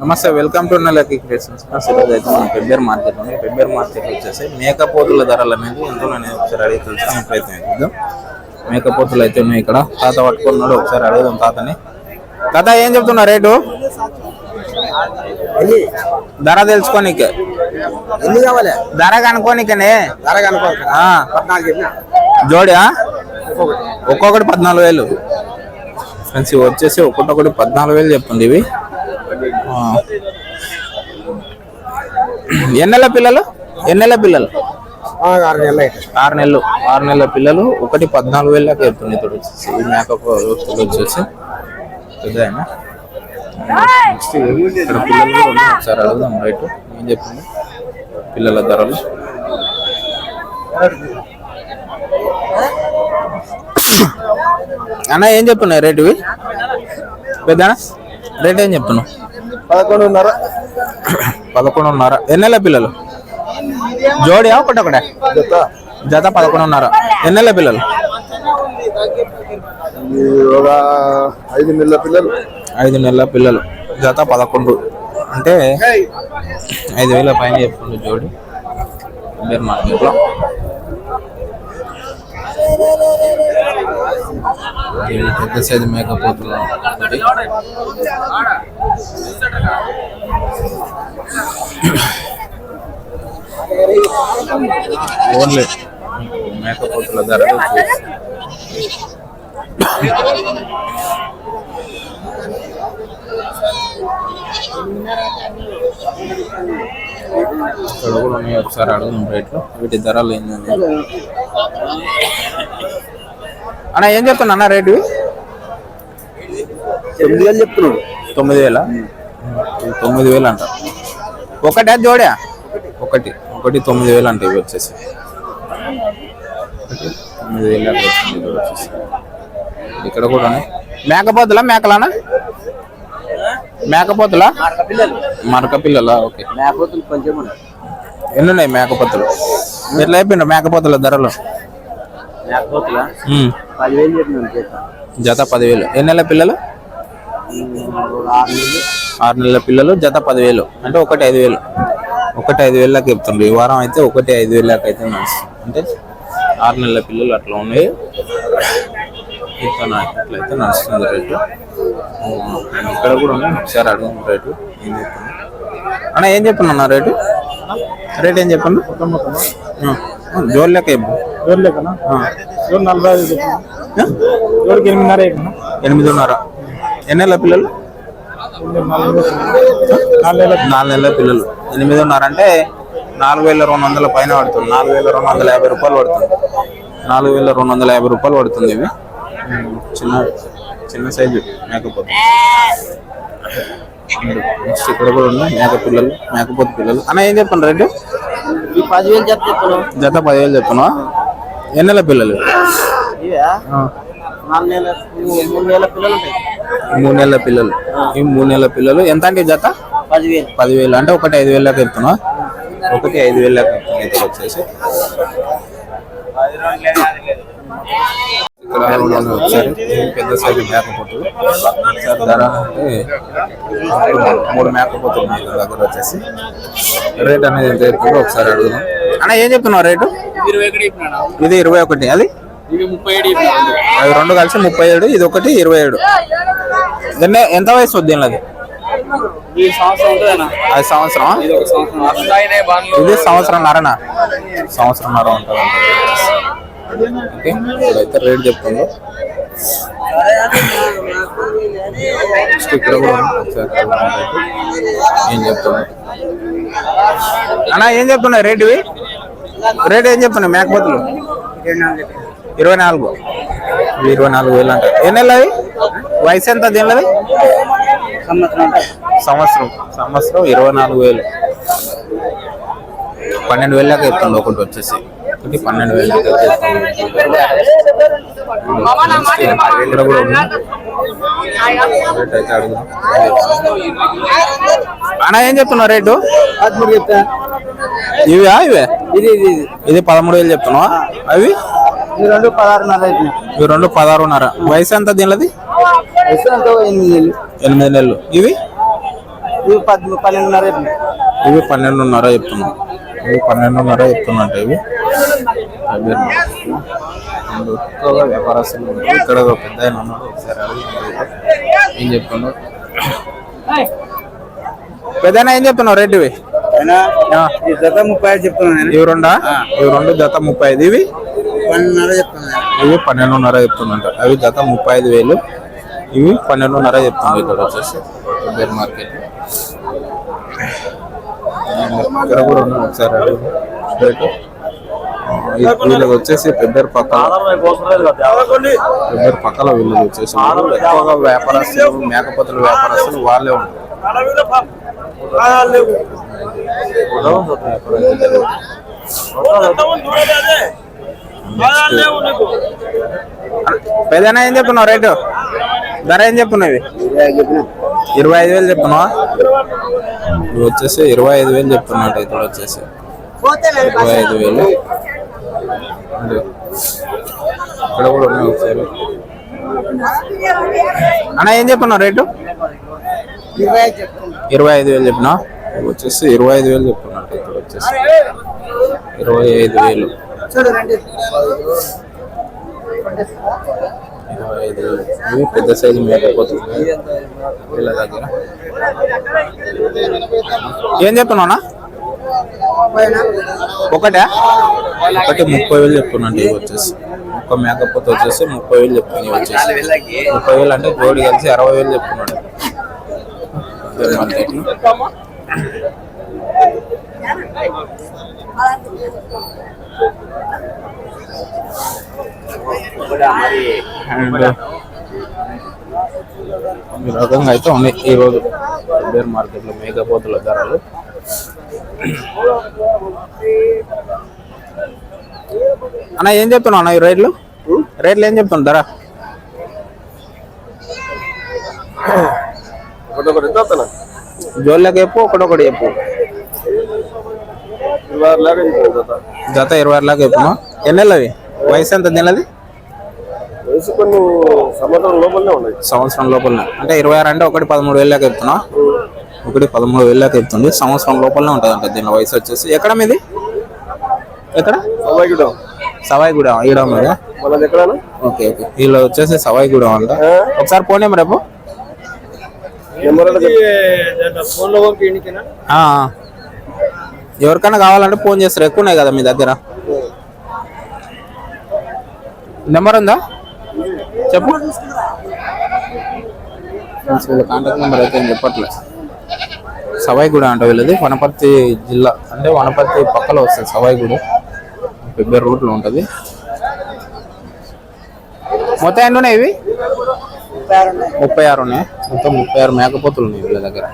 నమస్తే welcome to నెలకి creations అయితే మనం పెబ్బేర్ మార్కెట్ ఉంది. పెబ్బేర్ మార్కెట్ వచ్చేసి మేకపోతుల ధరలు అనేది ఎంతో నేను ఒకసారి అడిగి తెలుసుకునే ప్రయత్నం చేద్దాం. మేకపోతులు అయితే ఉన్నాయి ఇక్కడ. తాత పట్టుకున్నాడు ఒకసారి అడుగుదాం తాతని. తాత ఏం చెప్తున్నా రేటు? ధర తెలుసుకోనికే. ఎన్ని కావాలి? ధర కనుకోనికనే ధర కనుకో జోడియా ఒక్కొక్కటి పద్నాలుగు వేలు. ఫ్రెండ్స్ ఇవి వచ్చేసి ఒక్కొక్కటి పద్నాలుగు వేలు చెప్తుంది ఇవి. ఎన్నెల పిల్లలు? ఎన్నెల పిల్లలు? ఆరు నెలలు ఆరు నెలలు. ఆరు నెలల పిల్లలు. ఒకటి పద్నాలుగు వేలు దాకా చెప్తుంది ఇప్పుడు వచ్చేసి ఈ మేకప్ వచ్చేసి పెద్దయినా నెక్స్ట్ ఇక్కడ పిల్లలు కూడా ఉన్నాయి. ఒకసారి అడుగుదాం రైట్. ఏం చెప్తుంది పిల్లల ధరలు. అన్న ఏం చెప్తున్నాయి రేటు పెద్ద రేట్ ఏం చెప్తున్నావు? పదకొండున్నర. పదకొండున్నర. ఎన్నెల పిల్లలు? జోడియా ఒకటి ఒకటే జత. జత పదకొండున్నర. ఎన్నెల పిల్లలు? ఈ ఒక ఐదు నెలల పిల్లలు. ఐదు నెలల పిల్లలు. జత పదకొండు. అంటే ఐదు వేల పైన చెప్తుంది జోడి. బేర్ మార్కెట్లో ఇది పెద్ద సైజు మేకపోతులు. ఓన్లీ మేకపోతుల చూసి ఇక్కడ కూడా ఉన్నాయి ఒకసారి అడుగుదాం రేట్లు. వీటి ధరలు ఏంటండి అన్న ఏం చెప్తున్నా అన్న రేటు? ఎనిమిది వేలు చెప్తున్నాడు. తొమ్మిది వేల? తొమ్మిది వేలు అంట. ఒకటే జోడా ఒకటి ఒకటి తొమ్మిది వేలు అంటే ఇవి వచ్చేసి తొమ్మిది వేలు అట్లా వచ్చేసి ఇక్కడ కూడా మేకపోతులా మేకలానా? మేకపోతులా? మరక పిల్లలా? ఓకే. మేకపోతులు కొంచెం ఎన్ని ఉన్నాయి మేకపోతులు? ఎట్లా అయిపోయింది మేకపోతుల ధరలు? మేకపోతుల? జత. పదివేలు. ఎన్ని నెలల పిల్లలు? ఆరు నెలల పిల్లలు జత పదివేలు. అంటే ఒకటి ఐదు వేలు. ఒకటి ఐదు వేలకు చెప్తుండ్రు. ఈ వారం అయితే ఒకటి ఐదు వేలకు అయితే నడుస్తుంది. అంటే ఆరు నెలల పిల్లలు అట్లా ఉన్నాయి. ఇట్లా అట్లయితే నడుస్తుంది రేటు. ఇక్కడ కూడా ఉన్నాయి. ఒకసారి అడుగు రేటు. ఏం చెప్తున్నా? అన్న ఏం చెప్తున్నా రేటు? రేట్ ఏం చెప్పండి జోల్ లెక్క చెప్పు. జోడు లెక్కనా. జోడు నలభై ఐదు ఎనిమిదిన్నర ఎనిమిదిన్నర. ఎన్ని నెలల పిల్లలు. నాలుగు నెలల పిల్లలు. ఎనిమిదిన్నర అంటే నాలుగు వేల రెండు వందల పైన పడుతుంది. నాలుగు వేల రెండు వందల యాభై రూపాయలు పడుతుంది. నాలుగు వేల రెండు వందల యాభై రూపాయలు పడుతుంది ఇవి చిన్న చిన్న సైజు మేకపోతే. నెక్స్ట్ ఇక్కడ కూడా ఉన్నాయి మేక పిల్లలు మేకపోతే పిల్లలు. అన్న ఏం చెప్పండి రేటు? పదివేలు చెప్తే చెప్పను జత పదివేలు చెప్తున్నా ఎన్ని నెలల పిల్లలు? మూడు నెలల పిల్లలు. ఈ మూడు నెలల పిల్లలు. ఎంత అంటే జత? పదివేలు. పదివేలు. అంటే ఒకటి ఐదు వేలకు చెప్తున్నా ఒకటి ఐదు వేలకు వచ్చేసి. ఇక్కడ పెద్ద సైజు మేకపోతులు ధర అంటే మూడు మేకపోతులు ఇక్కడ దగ్గర వచ్చేసి. రేట్ అనేది ఎంత చెప్తుందో ఒకసారి అడుగుదాం. అన్న ఏం చెప్తున్నావు రేటు ఇది ఇరవై ఒకటి. అది? అవి రెండు కలిసి ముప్పై ఏడు ఇది ఒకటి ఇరవై ఏడు. ఎంత వయసు వద్దు ఉంటుందన్నా అది సంవత్సరం ఇది ఒక సంవత్సరం. అట్లాగే బండ్లు ఇది సంవత్సరం నరనా సంవత్సరం నర ఉంటుంది ఓకే ఇప్పుడైతే రేట్ చెప్తుందో. నెక్స్ట్ ఇక్కడ కూడా. ఏం చెప్తున్నా అన్నా ఏం చెప్తున్నాయి రేట్ ఇవి? రేట్ ఏం చెప్తున్నాయి మేకపోతులు? ఇరవై నాలుగు. ఇరవై నాలుగు వేలు అంట. ఎన్ని వయసు ఎంత సంవత్సరం ఉంటుంది సంవత్సరం. సంవత్సరం ఇరవై నాలుగు వేలు. పన్నెండు వేలు దాకా చెప్తుంది ఒకటి వచ్చేసి. ఒకటి పన్నెండు వేలు దాకా. ఇక్కడ కూడా ఉంది రేట్ అయితే అడుగుదాం. అన్న ఏం చెప్తున్నావు రేటు? పదమూడు చెప్తా. ఇవా ఇవే? ఇది ఇది ఇది. పదమూడు వేలు చెప్తున్నావా? అవి? ఈ రెండు పదహారున్నర ఇవి రెండు పదహారున్నర. వయసు ఎంత దీనిది ఎనిమిది నెలలు. ఇవి? ఇవి పది పన్నెండున్నర. ఇవి పన్నెండున్నర చెప్తున్నాం. ఇవి పన్నెండున్నర చెప్తున్నట్టు ఇవి. ఎక్కువగా వ్యాపారస్తులు. ఇక్కడ ఒక పెద్ద ఆయన ఉన్నాడు. ఒకసారి ఏం చెప్తున్నాడు? పెద్దనా ఏం చెప్తున్నావు? రేట్ ఇవి. అయినా ఆ, ఈ జత ముప్పై ఐదు చెప్తున్నాను నేను ఇవి రెండా? ఇవి రెండు జత ముప్పై ఐదు. ఇవి? పన్నెండున్నర చెప్తున్నాను నేను. ఇవి పన్నెండున్నర చెప్తుందంట అవి జత ముప్పై ఐదు వేలు. ఇవి పన్నెండున్నర చెప్తుంది ఇక్కడ వచ్చేసి. మార్కెట్. ఇక్కడ కూడా ఉన్నాయి ఒకసారి. రేటు వీళ్ళకి వచ్చేసి పెద్ద పక్కల. పెద్ద పక్కల వీళ్ళకి వచ్చేసి ఎక్కువగా వ్యాపారస్తులు మేకపోతుల వ్యాపారస్తులు వాళ్ళే ఉంటారు. పెద్దనా ఏం చెప్తున్నావు రేటు? ధర ఏం చెప్తున్నావు ఇవి ఇరవై ఐదు చెప్పినా. ఇరవై ఐదు వేలు చెప్తున్నావా? ఇవి వచ్చేసి ఇరవై ఐదు వేలు చెప్తున్నాడు ఇక్కడ వచ్చేసి. ఇరవై ఐదు వేలు. ఇక్కడ కూడా ఉన్నాయి ఒకసారి. అన్న ఏం చెప్పన్నావు రేటు? ఇరవై ఐదు వేలు చెప్పినా? వచ్చేసి ఇరవై ఐదు వేలు చెప్తున్నాడు ఇక్కడ వచ్చేసి. ఇరవై ఐదు వేలు. చూడు ఇరవై ఐదు ఇవి పెద్ద సైజు మేకపోతుంది వీళ్ళ దగ్గర. ఏం చెప్తున్నావునా ఒకటే? ఒకటి ముప్పై వేలు చెప్తున్నాండి ఇవి వచ్చేసి. ఒక్క మేకపోతే వచ్చేసి ముప్పై వేలు చెప్తున్నాను వచ్చేసి. ముప్పై వేలు అంటే జోడి కలిసి అరవై వేలు చెప్తున్నాడు. ఇద్దరు అండ్ ఈ రకంగా అయితే ఉన్నాయి. ఈ రోజు బేర్ మార్కెట్లో మేకపోతుల ధరలు. అన్న ఏం చెప్తున్నావు అన్న ఈ రేట్లు? రేట్లు ఏం చెప్తున్నావు ధర? జోళ్ళకి చెప్పు ఒకటొకటి చెప్పు. జత. ఇరవై ఆరు లాగా చెప్పును ఎన్ని నెలలు అవి వయసు ఎంత నెలది? వయసు కొన్ని సంవత్సరం లోపలనే ఉన్నాయి. సంవత్సరం లోపల అంటే ఇరవై ఆరు అంటే ఒకటి పదమూడు వేలు లాగా చెప్తున్నా. ఒకటి పదమూడు వేలు లాగా చెప్తుంది. సంవత్సరం లోపలనే ఉంటుంది అంటే దీని వయసు వచ్చేసి. ఎక్కడ మీది? ఎక్కడ? సవాయిగూడెం. సవాయిగూడెం ఈడ మీద మనది ఓకే ఓకే. వీళ్ళు వచ్చేసి సవాయిగూడెం అంట. ఒకసారి ఫోన్ నెంబర్ రేపు. ఎవరికైనా కావాలంటే ఫోన్ చేస్తారు. ఎక్కువ ఉన్నాయి కదా మీ దగ్గర? నెంబర్ ఉందా? చెప్పు. వీళ్ళ కాంటాక్ట్ నెంబర్ అయితే నేను చెప్పట్లే. సవాయిగూడ అంట వీళ్ళది. వనపర్తి జిల్లా అంటే వనపర్తి పక్కలో వస్తుంది సవాయిగూడ. పెద్ద రూట్లో ఉంటుంది. మొత్తం ఎన్ని ఉన్నాయి ఇవి? ముప్పై ఆరు ఉన్నాయి. మొత్తం ముప్పై ఆరు మేకపోతులు ఉన్నాయి వీళ్ళ దగ్గర.